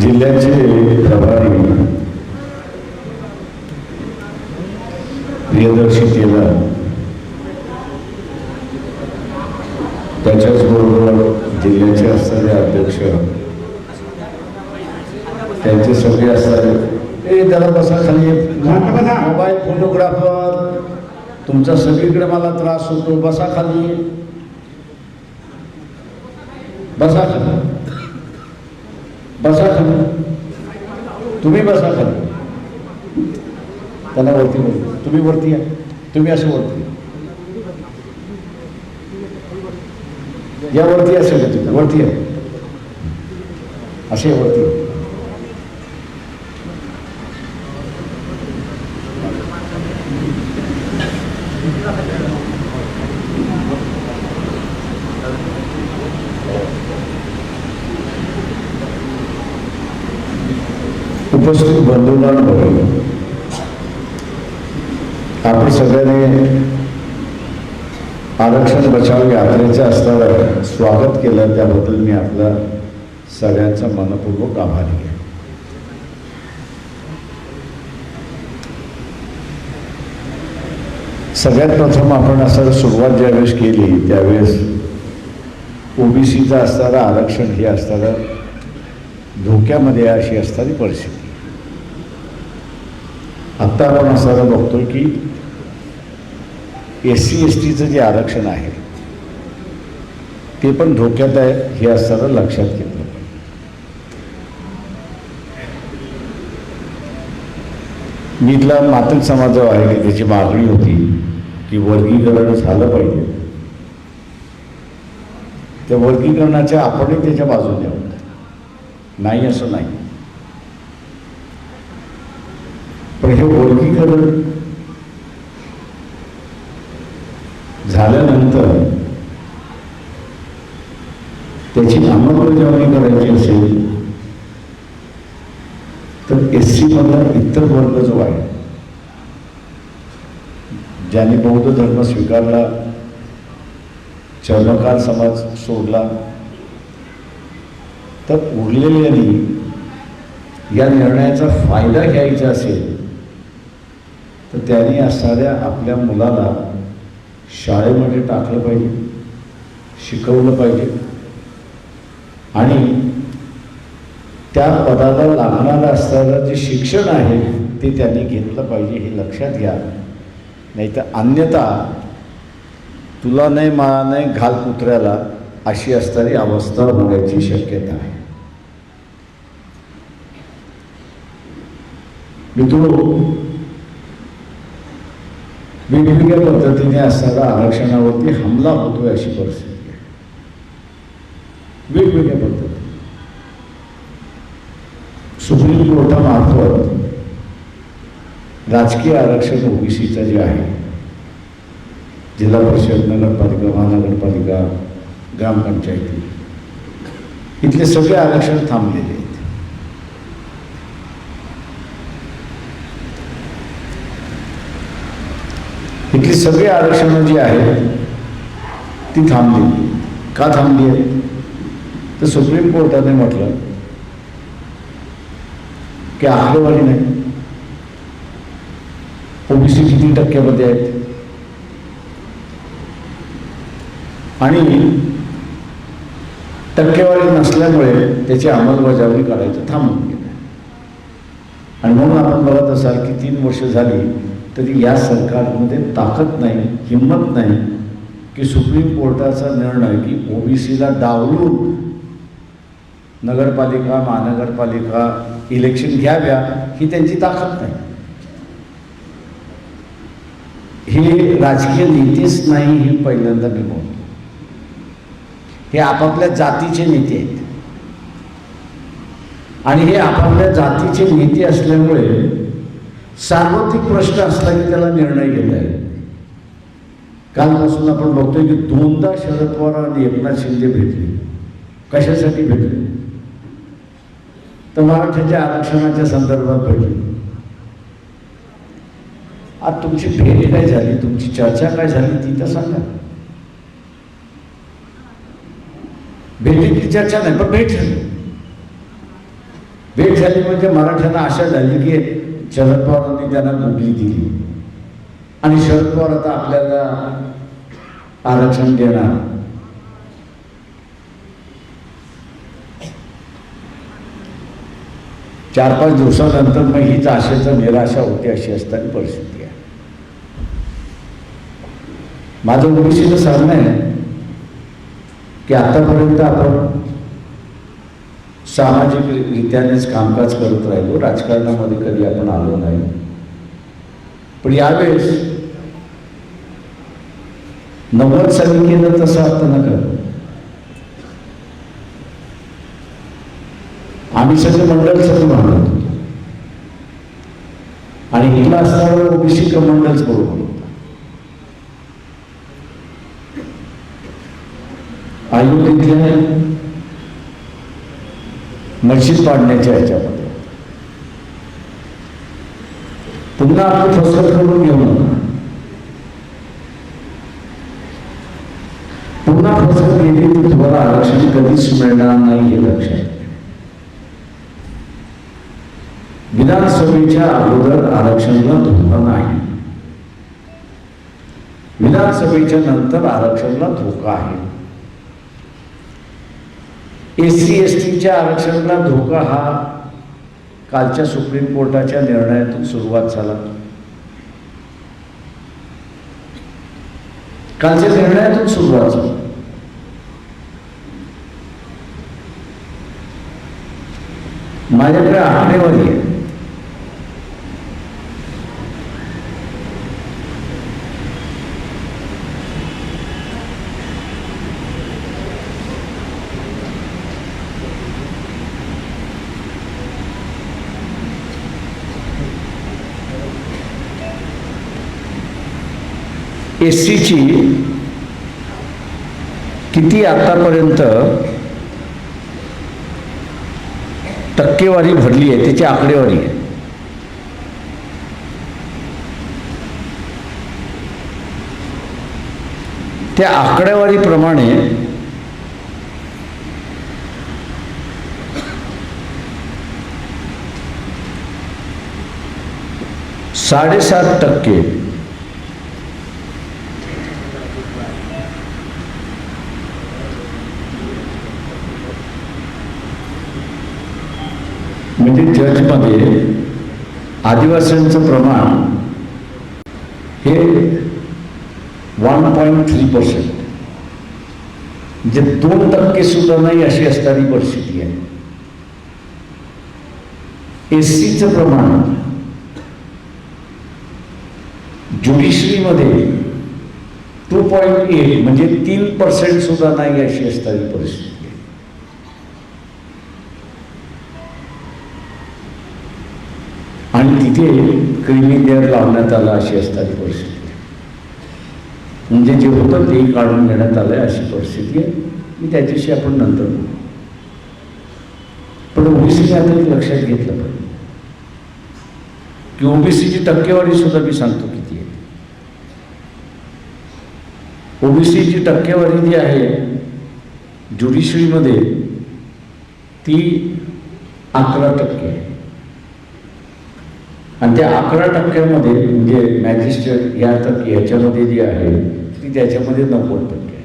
जिल्ह्याचे प्रभारी प्रियदर्शी केला त्याच्याचबरोबर जिल्ह्याचे असणारे अध्यक्ष त्यांचे सगळे असणारे ए त्याला बसा खाली. मोबाईल फोटोग्राफर तुमचा सगळीकडे मला त्रास होतो. बसा खाली. बसा खाली. बसा खाली तुम्ही बसा खाली त्यांना वरती बोल तुम्ही वरती या तुम्ही असं वरती या वरती असेल का तुम्ही वरती या असे वरती या. उपस्थित बंधूंना आपण सगळ्यांनी आरक्षण बचाव यात्रेचं असताना स्वागत केलं त्याबद्दल मी आपला सगळ्यांचा मनपूर्वक आभारी आहे. सगळ्यात प्रथम आपण असं सुरुवात ज्यावेळेस केली त्यावेळेस ओबीसीचं असणारं आरक्षण हे असणारं धोक्यामध्ये अशी असणारी परिस्थिती. आत्ता आपण असणारं बघतो की एस सी एस टीचं जे आरक्षण आहे ते पण धोक्यात आहे हे असताना लक्षात घेतलं मी इथला मातक समाज आहे की त्याची मागणी होती की वर्गीकरण झालं पाहिजे. त्या वर्गीकरणाच्या आपणही त्याच्या बाजूने आहोत. नाही असं नाही. पण हे वर्गीकरण झाल्यानंतर त्याची अंमलबजावणी करायची असेल तर एस सी मधला इतर वर्ग जो आहे ज्याने बौद्ध धर्म स्वीकारला चर्मकार समाज सोडला तर उरलेल्यांनी या निर्णयाचा फायदा घ्यायचा असेल तर त्यांनी असणाऱ्या आपल्या मुलाला शाळेमध्ये टाकलं पाहिजे शिकवलं पाहिजे. आणि त्या पदाला लागणारं असणारं जे शिक्षण आहे ते त्यांनी घेतलं पाहिजे हे लक्षात घ्या. नाही तर अन्यथा तुला नाही माळा नाही घाल कुत्र्याला अशी असणारी अवस्था होण्याची शक्यता आहे. मित्रो वेगवेगळ्या पद्धतीने असणारा आरक्षणावरती हमला होतोय अशी परिस्थिती आहे. वेगवेगळ्या पद्धती. सुप्रीम कोर्टामार्फत राजकीय आरक्षण ओबीसीचं जे आहे, जिल्हा परिषद, नगरपालिका, महानगरपालिका ग्रामपंचायती इथले सगळे आरक्षण थांबलेले सगळी आरक्षणं जी आहेत ती थांबली. का थांबली आहे तर सुप्रीम कोर्टाने म्हटलं की आकडेवारी नाही. ओबीसी किती टक्क्यामध्ये आहेत? आणि टक्केवारी नसल्यामुळे त्याची अंमलबजावणी करायचं थांबून गेलं आणि म्हणून आपण बघत असाल की तीन वर्ष झाली तरी या सरकारमध्ये ताकद नाही हिंमत नाही की सुप्रीम कोर्टाचा निर्णय की ओबीसीला डावलून नगरपालिका महानगरपालिका इलेक्शन घ्याव्या ही त्यांची ताकद नाही. हे राजकीय नीतीच नाही हे पहिल्यांदा मी बोलतो. हे आपापल्या जातीचे नेते आहेत. आणि हे आपापल्या जातीचे नेते असल्यामुळे सार्वत्रिक प्रश्न असला की त्याला निर्णय घेता येईल. कालपासून आपण बघतोय की दोनदा शरद पवार आणि एकनाथ शिंदे भेटले. कशासाठी भेटले? तर मराठ्याच्या आरक्षणाच्या संदर्भात भेटले. आज तुमची भेट काय झाली? तुमची चर्चा काय झाली? ती तर सांगा. भेटीची चर्चा नाही पण भेट झाली. भेट झाली म्हणजे मराठ्यांना आशा झाली की शरद पवारांनी त्यांना नोकरी दिली. आणि शरद पवार आता आपल्याला आरक्षण देणार. चार पाच दिवसानंतर मग हीच आशेचं निराशा होते अशी असताना परिस्थिती आहे. माझं ओबीसीचं सांगणं आहे की आतापर्यंत आपण सामाजिक रित्यानेच कामकाज करत राहिलो. राजकारणामध्ये कधी आपण आलो नाही. पण यावेळेस नव्वद साली केलं तसं आता नका. आम्ही सगळे मंडळ सगळं म्हणत आणि हिला असताना ओबीसी का मंडळच बरोबर होता. मशीद पाडण्याच्या ह्याच्यामध्ये. पुन्हा आपली फसवत करून घेऊ नका पुन्हा फसवत गेली तर तुम्हाला आरक्षण कधीच मिळणार नाही हे लक्षात विधानसभेच्या अगोदर आरक्षणला धोका नाही. विधानसभेच्या नंतर आरक्षणला धोका आहे. एस सी एस टीच्या आरक्षणाला धोका हा कालच्या सुप्रीम कोर्टाच्या निर्णयातून सुरुवात झाला. कालच्या निर्णयातून सुरुवात झाली. माझ्याकडे आकडेवारी आहे. एस सीची किती आतापर्यंत टक्केवारी भरली आहे त्याची आकडेवारी आहे. त्या आकडेवारीप्रमाणे साडेसात टक्के म्हणजे आदिवासींचं प्रमाण हे वन पॉईंट थ्री पर्सेंट म्हणजे दोन टक्के सुद्धा नाही अशी असणारी परिस्थिती आहे. एस सीचं प्रमाण ज्युडिशरीमध्ये टू पॉईंट एट म्हणजे तीन पर्सेंट सुद्धा नाही अशी असणारी परिस्थिती आहे आणि तिथे क्रिमी लेअर लावण्यात आला अशी असणारी परिस्थिती. म्हणजे जे होतं ते काढून घेण्यात आलं अशी परिस्थिती आहे. मी त्याच्याशी आपण नंतर बोलू. पण ओबीसीने आता एक लक्षात घेतलं पाहिजे. की ओबीसीची टक्केवारी सुद्धा मी सांगतो किती आहे. ओबीसीची टक्केवारी जी आहे ज्युडिशरीमध्ये ती अकरा टक्के आहे. आणि त्या अकरा टक्क्यामध्ये म्हणजे मॅजिस्ट्रेट या टक्के याच्यामध्ये जी आहे ती त्याच्यामध्ये नव्वद टक्के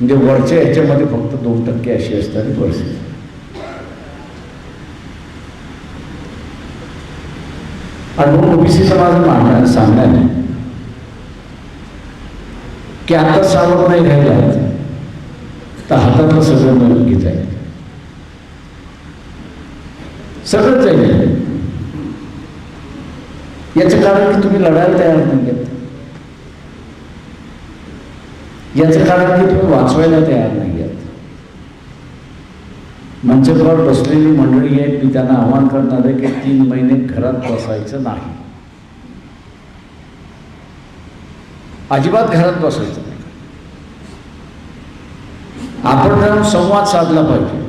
म्हणजे वरच्या ह्याच्यामध्ये फक्त दोन टक्के अशी असतात परिस्थिती. आणि म्हणून ओबीसीचं माझं मानणं सांगणार आहे की आता सावध नाही राहिला तर हातातलं सगळं मिळून घेत आहे सगळं जाईल याचं कारण की तुम्ही लढायला तयार नाही याचं कारण की तुम्ही वाचवायला तयार नाही आहेत मंचकावर बसलेली मंडळी आहेत मी त्यांना आव्हान करणार आहे की तीन महिने घरात बसायचं नाही. अजिबात घरात बसायचं नाही. आपण जाऊन संवाद साधला पाहिजे.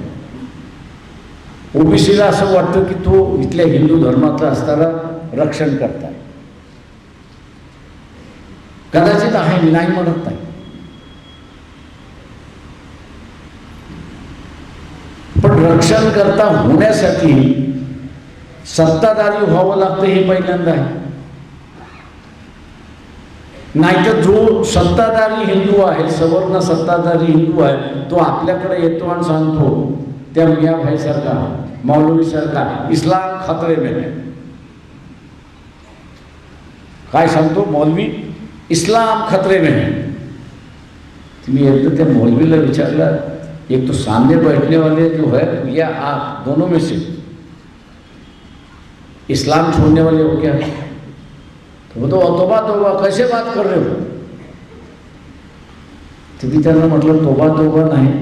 ओबीसीला असं वाटतं की तो इथल्या हिंदू धर्मातला असताना रक्षण करतात. कदाचित आहे मी नाही म्हणत नाही. पण रक्षण करता होण्यासाठी सत्ताधारी व्हावं लागतं हे पहिल्यांदा आहे. नाहीतर जो सत्ताधारी हिंदू आहे सवर्ण सत्ताधारी हिंदू आहे तो आपल्याकडे येतो आणि सांगतो त्या मिया भाई सारखा मौलवी सरकार इस्लाम खतरे में काय सांगतो? मौलवी? इस्लाम खतरे में है। तुम्ही एकदा त्या मौलवीला विचारलं? एक तो सामने बैठने वाले जो है, या आप दोनों में से? इस्लाम छोड़ने वाले हो क्या? तो वो तो तोबा तोबा, कैसे बात कर रहे हो? तो भी त्यांना म्हटलं तोबा तोबा नहीं।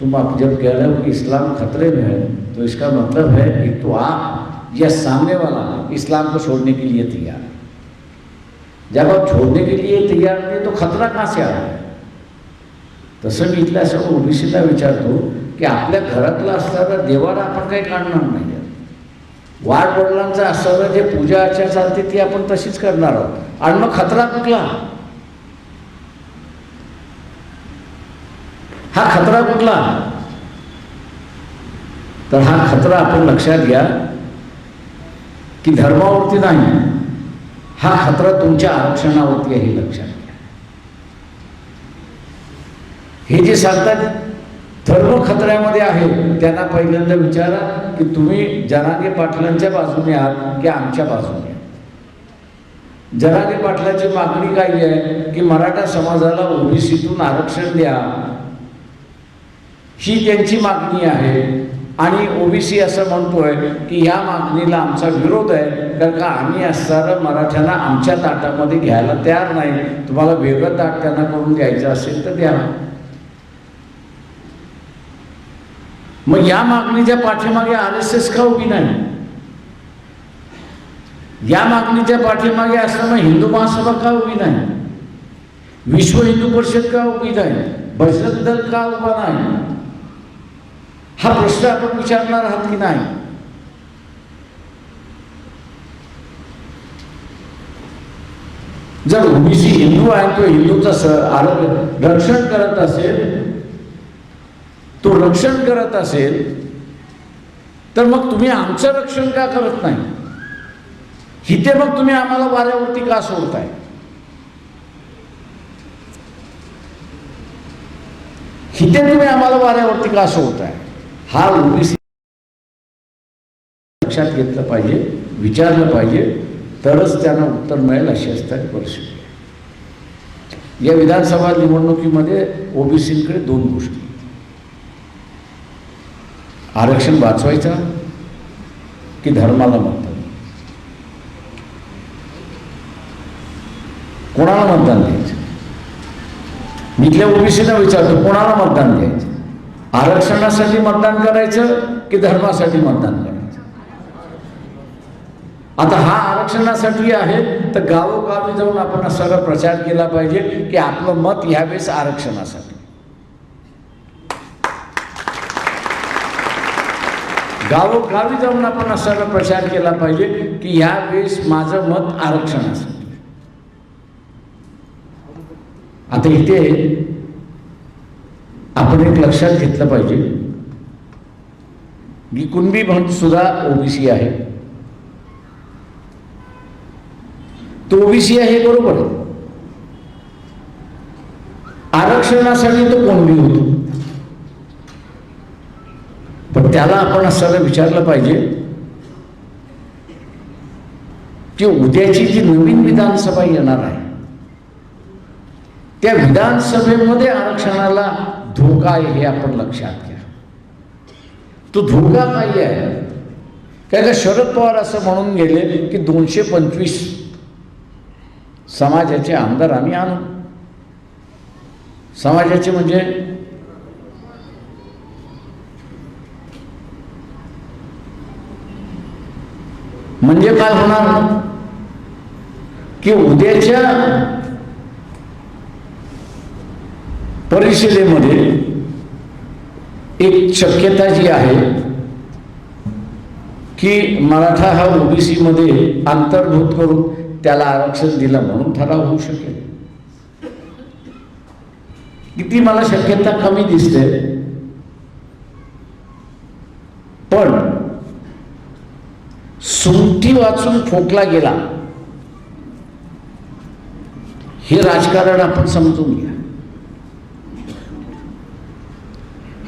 तुम आप जब कह रहे हो कि इस्लाम खतरे में है तो इसका मतलब है एक तो आप या सामने वाला, इस्लाम को छोड़ने के लिए तैयार। है जब आप छोड़ने के लिए तैयार नहीं तो खतरा कहाँ से आ तसं मी इथल्या असं ओबीसीला विचारतो की आपल्या घरातला असणारा देवाला आपण काही काढणार नाही वाढ वडिलांचा असणारं जे पूजा अर्चा चालते ती आपण तशीच करणार आहोत। आणि मग खतरा कुठला? हा खतरा कुठला? तर हा खतरा आपण लक्षात घ्या की धर्मावरती नाही. हा खतरा तुमच्या आरक्षणावरती आहे हे लक्षात घ्या. हे जे सांगतात धर्म खतऱ्यामध्ये आहे त्यांना पहिल्यांदा विचारा की तुम्ही जनागे पाटलांच्या बाजूने आहात की आमच्या बाजूने जनागे पाटलाची मागणी काय आहे की मराठा समाजाला ओबीसीतून आरक्षण द्या. ही त्यांची मागणी आहे. आणि ओबीसी असं म्हणतोय की या मागणीला आमचा विरोध आहे. कारण का आम्ही असणारं मराठ्यांना आमच्या ताटामध्ये घ्यायला तयार नाही. तुम्हाला वेगळं ताट त्यांना करून द्यायचं असेल तर द्या. मग या मागणीच्या पाठीमागे आर एस एस का उभी नाही? या मागणीच्या पाठीमागे असताना हिंदू महासभा का उभी नाही? विश्व हिंदू परिषद का उभी नाही? बचत दल का उभा नाही? हा प्रश्न आपण विचारणार आहात की नाही? जर ओबीसी हिंदू आहे तो हिंदूचा स आरोग्य रक्षण करत असेल तो रक्षण करत असेल तर मग तुम्ही आमचं रक्षण का करत नाही? इथे मग तुम्ही आम्हाला वाऱ्यावरती का सोडताय? इथे तुम्ही आम्हाला वाऱ्यावरती का सोडताय? हा ओबीसी लक्षात घेतलं पाहिजे विचारलं पाहिजे तरच त्यांना उत्तर मिळेल अशी असतात परिस्थिती या विधानसभा निवडणुकीमध्ये ओबीसीकडे दोन गोष्टी. आरक्षण वाचवायचा की धर्माला मतदान कोणाला मतदान द्यायचं? इथल्या ओबीसीला विचारतो कोणाला मतदान द्यायचं? आरक्षणासाठी मतदान करायचं की धर्मासाठी मतदान करायचं? आता हा आरक्षणासाठी आहे तर गावोगावी जाऊन आपण सगळा प्रचार केला पाहिजे की आपलं मत ह्यावेळेस आरक्षणासाठी. गावोगावी जाऊन आपण असा प्रचार केला पाहिजे की यावेळेस माझं मत आरक्षणासाठी. आता इथे आपण एक लक्षात घेतलं पाहिजे की कुणबी भट सुद्धा ओबीसी आहे तो ओबीसी आहे बरोबर आहे. आरक्षणासाठी तो कोणबी होतो पण त्याला आपण असं विचारलं पाहिजे की उद्याची जी नवीन विधानसभा येणार आहे त्या विधानसभेमध्ये आरक्षणाला धोका आहे हे आपण लक्षात घ्या. तो धोका नाही आहे. काय का शरद पवार असं म्हणून गेले की दोनशे पंचवीस समाजाचे आमदार आम्ही आणू. समाजाचे म्हणजे म्हणजे काय होणार? की उद्याच्या परिषदेमध्ये एक शक्यता जी आहे की मराठा हा ओबीसीमध्ये अंतर्भूत करून त्याला आरक्षण दिलं म्हणून ठराव होऊ शकेल. किती मला शक्यता कमी दिसते? पण सुट्टी वाचून फोकला गेला हे राजकारण आपण समजून घ्या.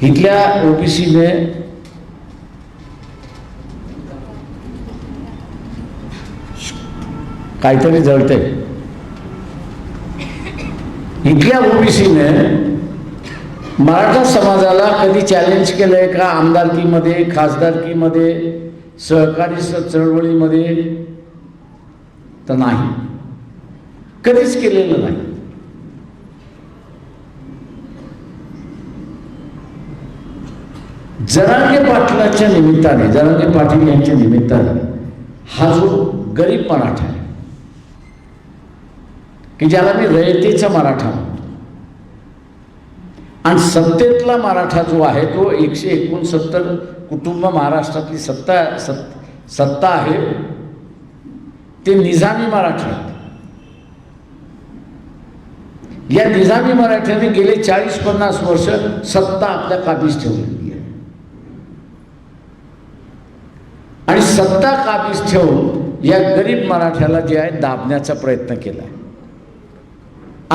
इथल्या ओबीसीने काहीतरी जळते इथल्या ओबीसीने मराठा समाजाला कधी चॅलेंज केलंय का? आमदारकीमध्ये खासदारकीमध्ये सहकारी चळवळीमध्ये? तर नाही. कधीच केलेलं नाही. जरांगे पाटलाच्या निमित्ताने जरांगे पाटील यांच्या निमित्ताने हा जो गरीब मराठा आहे की ज्याला मी रयतेचा मराठा म्हणतो आणि सत्तेतला मराठा जो आहे तो एकशे एकोणसत्तर कुटुंब महाराष्ट्रातली सत्ता सत् सत्ता आहे ते निजामी मराठा आहेत. या निजामी मराठ्याने गेले चाळीस पन्नास वर्ष सत्ता आपल्या काबीज ठेवली आहे आणि सत्ता काबीज ठेवून या गरीब मराठ्याला जे आहे दाबण्याचा प्रयत्न केला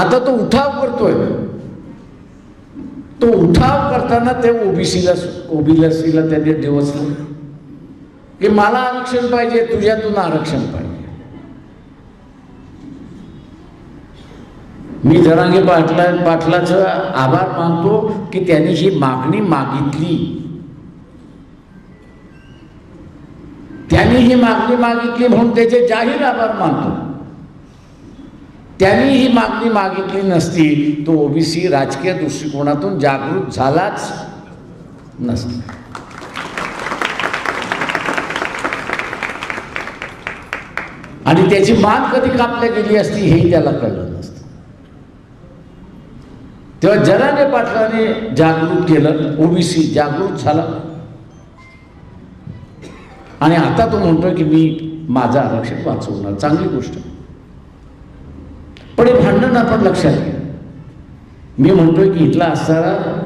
आता तो उठाव करतोय. तो उठाव करताना ते ओबीसीला ओबीसीला त्याने दिवसलं की मला आरक्षण पाहिजे तुझ्यातून आरक्षण पाहिजे. मी जरांगे पाटला पाटलाचं आभार मानतो की त्यांनी ही मागणी मागितली त्यांनी ही मागणी मागितली म्हणून त्याचे जाहीर आभार मानतो. त्यांनी ही मागणी मागितली नसती तो ओबीसी राजकीय दृष्टिकोनातून जागृत झालाच नसता. आणि त्याची मान कधी कापल्या गेली असती हेही त्याला कळलं नसतं. तेव्हा जराने पाटलाने जागृत केलं ओबीसी जागृत झाला. आणि आता तो म्हणतोय की मी माझं आरक्षण वाचवणार. चांगली गोष्ट. पण हे भांडण आपण लक्षात घ्या. मी म्हणतोय की इथला असणारा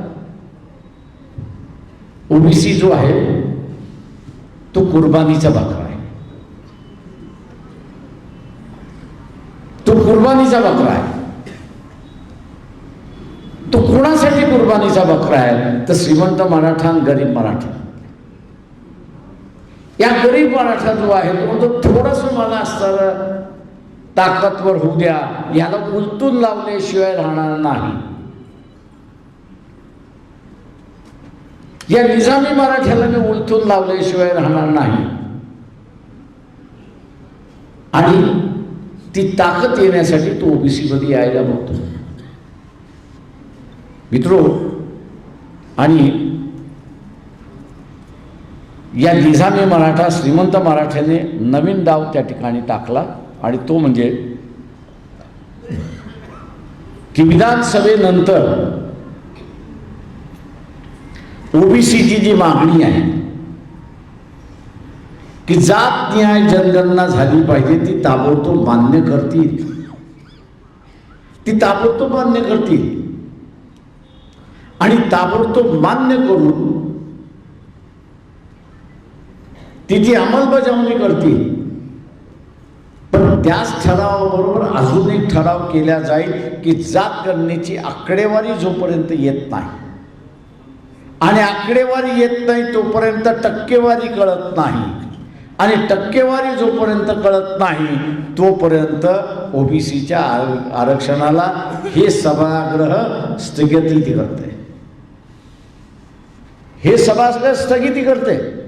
ओबीसी जो आहे तो कुर्बानीचा बाकरा आहे. तो कुर्बानीचा बकरा आहे. तो कोणासाठी कुर्बानीचा बकरा आहे? तर श्रीमंत मराठा आणि गरीब मराठा. त्या गरीब मराठा जो आहे तो म्हणतो थोडस मला असताना ताकदवर होऊ द्या. याला उलटून लावल्याशिवाय राहणार नाही. या निजामी मराठ्याला मी उलटून लावल्याशिवाय राहणार नाही. आणि ती ताकद येण्यासाठी तो ओबीसी मध्ये यायला बघतो. मित्रो आणि या निझामी मराठा श्रीमंत मराठ्याने नवीन डाव त्या ठिकाणी टाकला आणि तो म्हणजे की विधानसभेनंतर ओबीसीची जी मागणी आहे की जात न्याय जनगणना झाली पाहिजे ती ताबडतोब मान्य करतील. ती ताबडतोब मान्य करतील. आणि ताबडतोब मान्य करून तिची अंमलबजावणी करतील. पण त्याच ठरावाबरोबर अजून एक ठराव केला जाईल की जात गणनेची आकडेवारी जोपर्यंत येत नाही. आणि आकडेवारी येत नाही तोपर्यंत टक्केवारी कळत नाही. आणि टक्केवारी जोपर्यंत कळत नाही तोपर्यंत ओबीसीच्या आरक्षणाला हे सभागृह स्थगिती करते. हे सभागृह स्थगिती करते.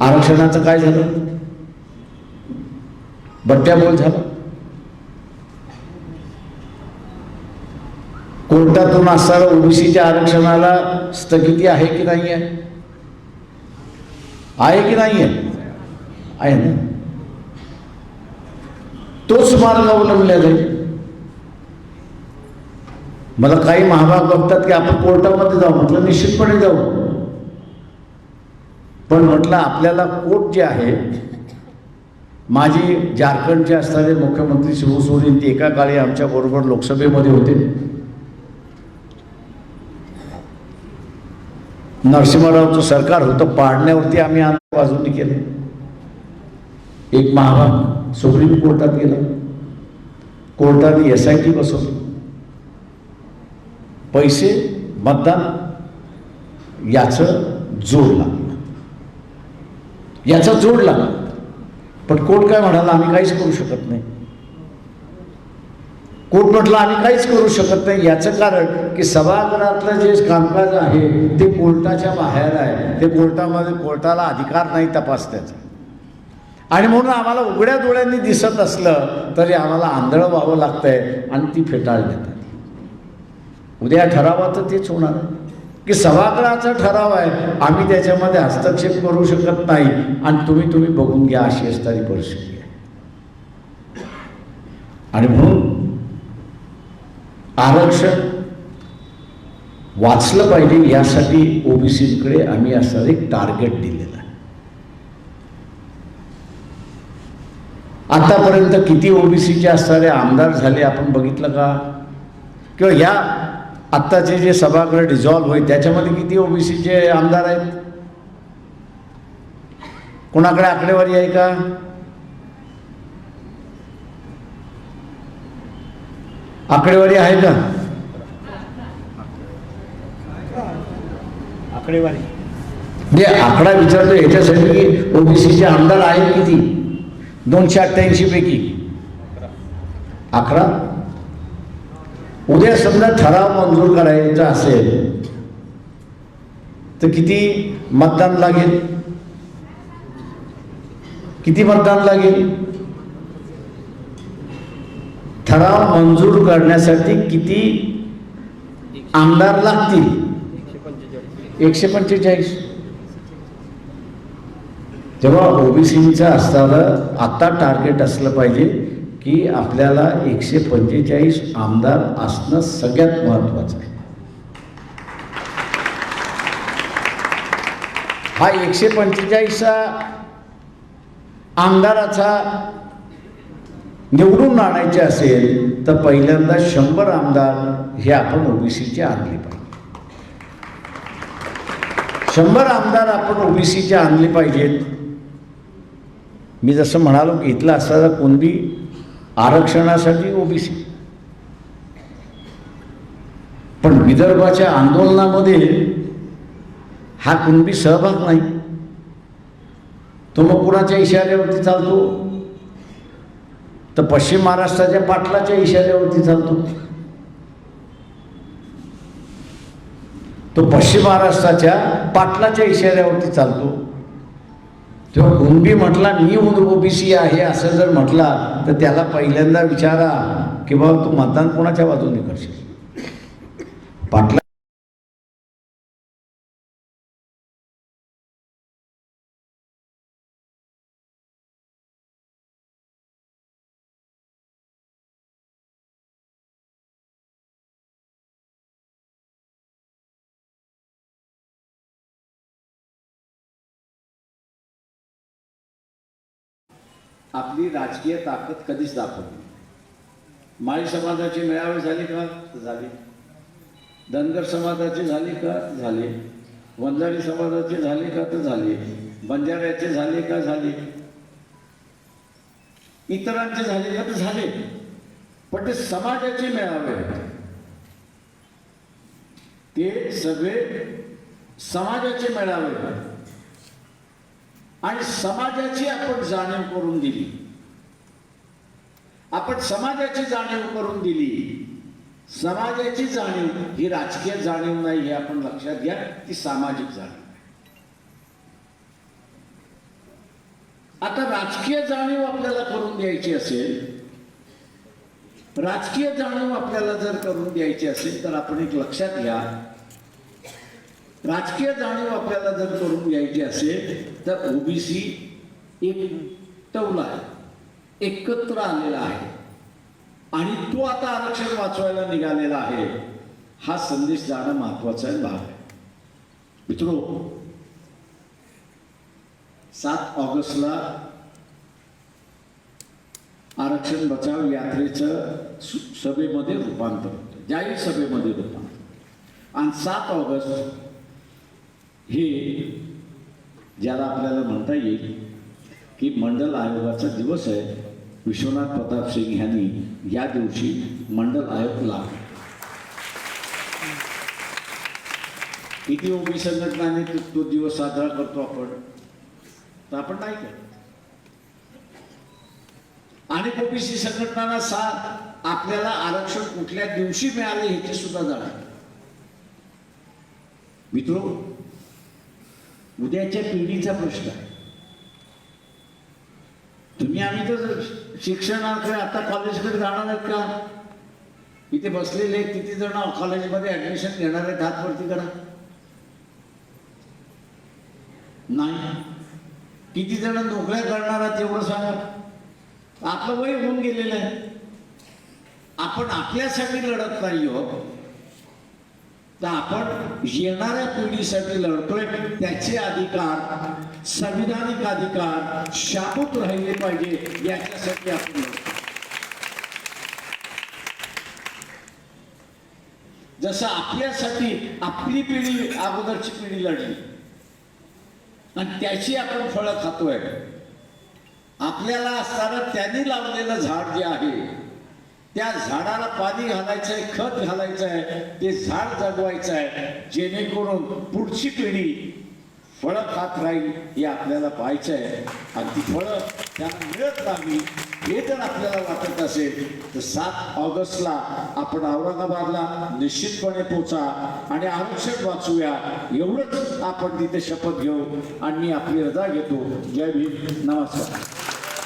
आरक्षणाचं काय झालं? बट्ट्याबोल झाला. कोर्टातून असणारा ओबीसीच्या आरक्षणाला स्थगिती आहे की नाही आहे आहे की नाही आहे आहे ना? तोच मार्ग अवलंबला जाईल. मला काही महाभाग बघतात की आपण कोर्टामध्ये जाऊ म्हटलं निश्चितपणे जाऊ. पण म्हटलं आपल्याला कोर्ट जे आहे माझी झारखंडचे असणारे मुख्यमंत्री शिबू सोरेन ते एका काळी आमच्याबरोबर लोकसभेमध्ये होते. नरसिंहरावचं सरकार होतं पाडण्यावरती आम्ही आंदोलन बाजूने केलं. एक महाभाग सुप्रीम कोर्टात गेला. कोर्टाने एस आय टी बसवली. पैसे मतदान याचं जोड लागलं याचा जोड लागला पण कोर्ट काय म्हणाला आम्ही काहीच करू शकत नाही. कोर्ट म्हटलं आम्ही काहीच करू शकत नाही. याचं कारण की सभागृहातलं जे कामकाज आहे ते कोर्टाच्या बाहेर आहे. ते कोर्टामध्ये कोर्टाला अधिकार नाही तपासण्याचा. आणि म्हणून आम्हाला उघड्या डोळ्यांनी दिसत असलं तरी आम्हाला आंधळं व्हावं लागतंय आणि ती फेटाळण्यात आली. उद्या ठरावाचं तेच होणार आहे. की सभागृहाचा ठराव आहे. आम्ही त्याच्यामध्ये हस्तक्षेप करू शकत नाही. आणि तुम्ही तुम्ही बघून घ्या अशी असणारी परिस्थिती आहे. आणि म्हणून आरक्षण वाचलं पाहिजे यासाठी ओबीसीकडे आम्ही असं एक टार्गेट दिलेलं आहे. आतापर्यंत किती ओबीसीचे असणारे आमदार झाले आपण बघितलं का? किंवा ह्या आत्ताचे जे सभागृह डिझॉल्व्ह होईल त्याच्यामध्ये किती ओबीसीचे आमदार आहेत? कोणाकडे आकडेवारी आहे का? आकडेवारी आहे का? आकडेवारी. म्हणजे आकडा विचारतो ह्याच्यासाठी की ओबीसीचे आमदार आहेत किती? दोनशे अठ्ठ्याऐंशी पैकी. अकरा. उद्या समजा ठराव मंजूर करायचा असेल तर किती मतदान लागेल? किती मतदान लागेल? ठराव मंजूर करण्यासाठी किती आमदार लागतील? एकशे पंचेचाळीस. जेव्हा ओबीसीचं असताना आत्ता टार्गेट असलं पाहिजे की आपल्याला एकशे पंचेचाळीस आमदार असणं सगळ्यात महत्त्वाचं आहे. हा एकशे पंचेचाळीसचा आमदाराचा निवडून आणायचे असेल तर पहिल्यांदा शंभर आमदार हे आपण ओबीसीचे आणले पाहिजे. शंभर आमदार आपण ओबीसीचे आणले पाहिजेत. मी जसं म्हणालो की इथला असणारा कोणती आरक्षणासाठी ओबीसी पण विदर्भाच्या आंदोलनामध्ये हा कुणबी सहभाग नाही. तो मग कुणाच्या इशाऱ्यावरती चालतो? तर पश्चिम महाराष्ट्राच्या पाटलाच्या इशाऱ्यावरती चालतो. तो पश्चिम महाराष्ट्राच्या पाटलाच्या इशाऱ्यावरती चालतो. तेव्हा कुणबी म्हटला मी ओबीसी आहे असं जर म्हटला तर त्याला पहिल्यांदा विचारा की बाबा तू मतदान कोणाच्या बाजूने करशील? पाटला आपली राजकीय ताकद कधीच दाखवली माळी समाजाची मेळावे झाली का? तर धनगर समाजाचे झाली का? झाले. वंजारी समाजाचे झाले का? तर झाले. बंजाऱ्याचे झाले का? झाले. इतरांचे झाले का? तर झाले. पण ते समाजाचे मेळावे ते सगळे समाजाचे मेळावे होते आणि समाजाची आपण जाणीव करून दिली. आपण समाजाची जाणीव करून दिली. समाजाची जाणीव ही राजकीय जाणीव नाही हे आपण लक्षात घ्या ती सामाजिक जाणीव आता राजकीय जाणीव आपल्याला करून द्यायची असेल राजकीय जाणीव आपल्याला जर करून द्यायची असेल तर आपण एक लक्षात घ्या राजकीय जाणीव आपल्याला जर करून घ्यायची असेल तर ओबीसी एक टवला आहे एकत्र आलेला आहे. आणि तो आता आरक्षण वाचवायला निघालेला आहे. हा संदेश जाणं महत्त्वाचा आहे भाग आहे मित्रो सात ऑगस्टला आरक्षण बचाव यात्रेचं सभेमध्ये रूपांतर होतं. जाहीर सभेमध्ये रूपांतर. आणि सात ऑगस्ट हे ज्याला आपल्याला म्हणता येईल की मंडल आयोगाचा दिवस आहे. विश्वनाथ प्रताप सिंग यांनी या दिवशी मंडल आयोगला किती ओबी संघटनाने तो दिवस साजरा करतो आपण. तर आपण नाही करत. अनेक ओबीसी संघटनांना सा आपल्याला आरक्षण कुठल्या दिवशी मिळाले ह्याची सुद्धा जाणार आहे. मित्रो उद्याच्या पिढीचा प्रश्न आहे. तुम्ही आम्ही तर शिक्षणाकडे आता कॉलेजकडे जाणार आहेत का? इथे बसलेले किती जण कॉलेजमध्ये ऍडमिशन घेणार आहेत हात वरती करा. नाही. किती जण नोकऱ्या करणार आहेत एवढं सांगा. आपलं वय होऊन गेलेलं आहे. आपण आपल्यासाठी लढत नाही हो. तर आपण येणाऱ्या पिढीसाठी लढतोय त्याचे अधिकार संविधानिक अधिकार शाबूत राहिले पाहिजे याच्यासाठी आपण जसं आपल्यासाठी आपली पिढी अगोदरची पिढी लढली आणि त्याची आपण फळं खातोय. आपल्याला असताना त्यांनी लावलेलं झाड जे आहे त्या झाडाला पाणी घालायचं आहे खत घालायचं आहे ते झाड जगवायचं आहे जेणेकरून पुढची पिढी फळं खात राहील हे आपल्याला पाहायचं आहे आणि ती फळं त्यांना मिळत नाही हे जर आपल्याला वाटत असेल तर सात ऑगस्टला आपण औरंगाबादला निश्चितपणे पोचा आणि आरक्षण वाचूया. एवढंच आपण तिथे शपथ घेऊ आणि मी आपली रजा घेतो. जय भीम. नमस्कार.